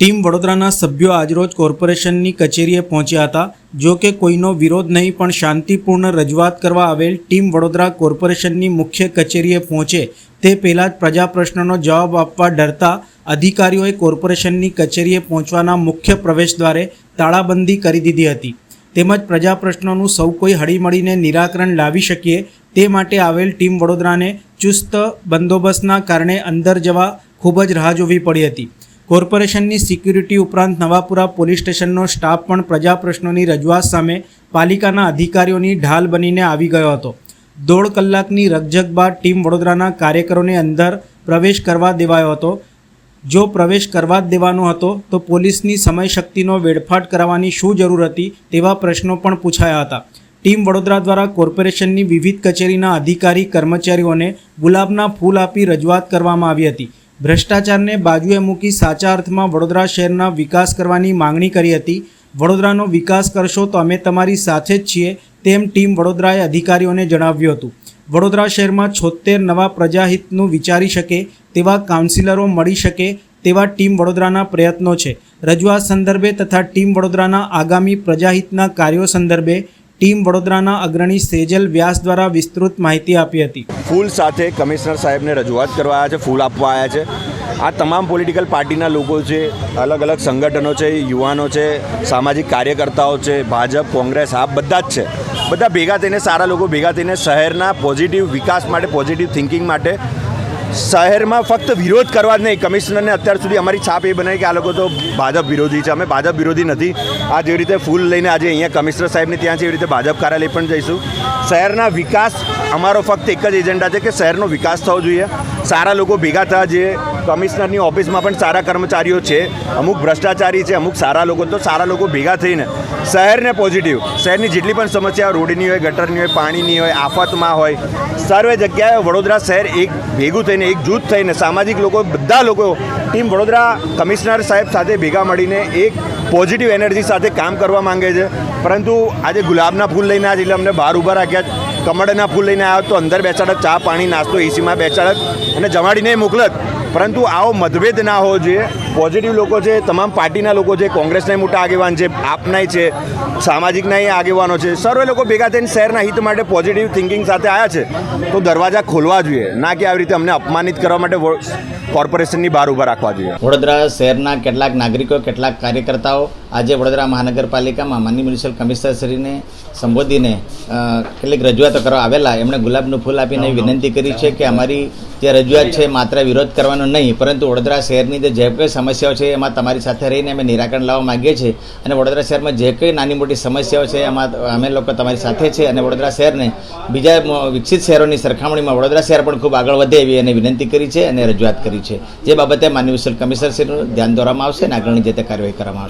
Team વડોદરાના સભ્યો આજરોજ કોર્પોરેશનની કચેરીએ પહોંચ્યા હતા. જો કે કોઈનો વિરોધ નહીં, પણ શાંતિપૂર્ણ રજૂઆત કરવા આવેલ ટીમ વડોદરા કોર્પોરેશનની મુખ્ય કચેરીએ પહોંચે. તે પહેલાં જ પ્રજા પ્રશ્નનો જવાબ આપવા ડરતા અધિકારીઓએ કોર્પોરેશનની કચેરીએ પહોંચવાના મુખ્ય પ્રવેશદ્વારે તાળાબંધી કરી દીધી હતી. તેમજ પ્રજા પ્રશ્નોનું સૌ કોઈ હળીમળીને નિરાકરણ લાવી શકીએ તે માટે આવેલ ટીમ વડોદરાને ચુસ્ત બંદોબસ્તના કારણે અંદર જવા ખૂબ જ રાહ જોવી પડી હતી. કોર્પોરેશનની સિક્યુરિટી ઉપરાંત નવાપુરા પોલીસ સ્ટેશનનો સ્ટાફ પણ પ્રજા પ્રશ્નોની રજૂઆત સામે પાલિકાના અધિકારીઓની ઢાલ બનીને આવી ગયો હતો. દોઢ કલાકની રકઝક બાદ ટીમ વડોદરાના કાર્યકરોને અંદર પ્રવેશ કરવા દેવાયો હતો. જો પ્રવેશ કરવા જ દેવાનો હતો, તો પોલીસની સમય શક્તિનો વેડફાટ કરાવવાની શું જરૂર હતી તેવા પ્રશ્નો પણ પૂછાયા હતા. ટીમ વડોદરા દ્વારા કોર્પોરેશનની વિવિધ કચેરીના અધિકારી કર્મચારીઓને ગુલાબના ફૂલ આપી રજૂઆત કરવામાં આવી હતી. ભ્રષ્ટાચારને બાજુએ મૂકી સાચા અર્થમાં વડોદરા શહેરના વિકાસ કરવાની માંગણી કરી હતી. વડોદરાનો વિકાસ કરશો તો અમે તમારી સાથે જ છીએ, તેમ ટીમ વડોદરાએ અધિકારીઓને જણાવ્યું હતું. વડોદરા શહેરમાં છોતેર નવા પ્રજાહિતનું વિચારી શકે, તેવા કાઉન્સિલરો મળી શકે, તેવા ટીમ વડોદરાના પ્રયત્નો છે. રજૂઆત સંદર્ભે તથા ટીમ વડોદરાના આગામી પ્રજાહિતના કાર્યો સંદર્ભે ટીમ વડોદરાના અગ્રણી સેજલ વ્યાસ દ્વારા વિસ્તૃત માહિતી આપી હતી. ફૂલ સાથે કમિશનર સાહેબને રજૂઆત કરવા આવ્યા છે, ફૂલ આપવા આવ્યા છે. આ તમામ પોલિટિકલ પાર્ટીના લોકો છે, અલગ અલગ સંગઠનો છે, યુવાનો છે, સામાજિક કાર્યકર્તાઓ છે, ભાજપ, કોંગ્રેસ આ બધા જ છે. બધા ભેગા થઈને, સારા લોકો ભેગા થઈને શહેરના પોઝિટિવ વિકાસ માટે પોઝિટિવ થિંકિંગ માટે શહેરમાં ફક્ત વિરોધ કરવા જ નહીં, કમિશનરને અત્યાર સુધી અમારી છાપ એ બનાવી કે આ લોકો તો ભાજપ વિરોધી છે. અમે ભાજપ વિરોધી નથી. આ જેવી રીતે ફૂલ લઈને આજે અહીંયા કમિશનર સાહેબને ત્યાં છે, એવી રીતે ભાજપ કાર્યાલય પણ જઈશું. શહેરના વિકાસ, અમારો ફક્ત એક જ એજન્ડા છે કે શહેરનો વિકાસ થવો જોઈએ. સારા લોકો ભેગા થયા જે કમિશનરની ઓફિસમાં પણ સારા કર્મચારીઓ છે. અમુક ભ્રષ્ટાચારી છે, અમુક સારા લોકો. તો સારા લોકો ભેગા થઈને શહેરને પોઝિટિવ શહેરની જેટલી પણ સમસ્યા રોડની હોય, ગટરની હોય, પાણીની હોય, આફતમાં હોય, સર્વે જગ્યાએ વડોદરા શહેર એક ભેગું થઈને, એક જૂથ થઈને સામાજિક લોકો, બધા લોકો, ટીમ વડોદરા કમિશનર સાહેબ સાથે ભેગા મળીને એક પોઝિટિવ એનર્જી સાથે કામ કરવા માંગે છે. પરંતુ આજે ગુલાબના ફૂલ લઈને આજે એટલે અમને બહાર ઊભા રાખ્યા કમળના ફૂલ લઈને આવ્યો તો અંદર બેસાડત ચા, પાણી, નાસ્તો એસીમાં બેસાડત અને જમાડીને મોકલત. પરંતુ આવો મતભેદ ના હોવો જોઈએ. પોઝિટિવ લોકો છે, તમામ પાર્ટીના લોકો છે, કોંગ્રેસના મોટા આગેવાન છે આપનાય છે, સામાજિકના આગેવાનો છે, સર્વે લોકો ભેગા થઈને શહેરના હિત માટે પોઝિટિવ થિંકિંગ સાથે આવ્યા છે. તો દરવાજા ખોલવા જોઈએ, ના કે આવી રીતે અમને અપમાનિત કરવા માટે કોર્પોરેશનની બહાર ઊભા રાખવા જોઈએ. વડોદરા શહેરના કેટલાક નાગરિકો, કેટલાક કાર્યકર્તાઓ આજે વડોદરા મહાનગરપાલિકામાં માનની મ્યુનિસિપલ કમિશનરશ્રીને સંબોધીને કેટલીક રજૂઆતો કરવા આવેલા. એમણે ગુલાબનું ફૂલ આપીને વિનંતી કરી છે કે અમારી જે રજૂઆત છે માત્ર વિરોધ કરવાનો નહીં પરંતુ વડોદરા શહેરની જે જે કંઈ સમસ્યાઓ છે એમાં તમારી સાથે રહીને અમે નિરાકરણ લાવવા માગીએ છીએ અને વડોદરા શહેરમાં જે કંઈ નાની મોટી સમસ્યાઓ છે એમાં અમે લોકો તમારી સાથે છે અને વડોદરા શહેરને બીજા વિકસિત શહેરોની સરખામણીમાં વડોદરા શહેર પણ ખૂબ આગળ વધે એવી એને વિનંતી કરી છે અને રજૂઆત કરી છે. જે બાબતે માનવી મ્યુનિસિપલ કમિશનરશ્રીનું ધ્યાન દોરવામાં આવશે અને આગળની જે તે કાર્યવાહી કરવામાં આવશે.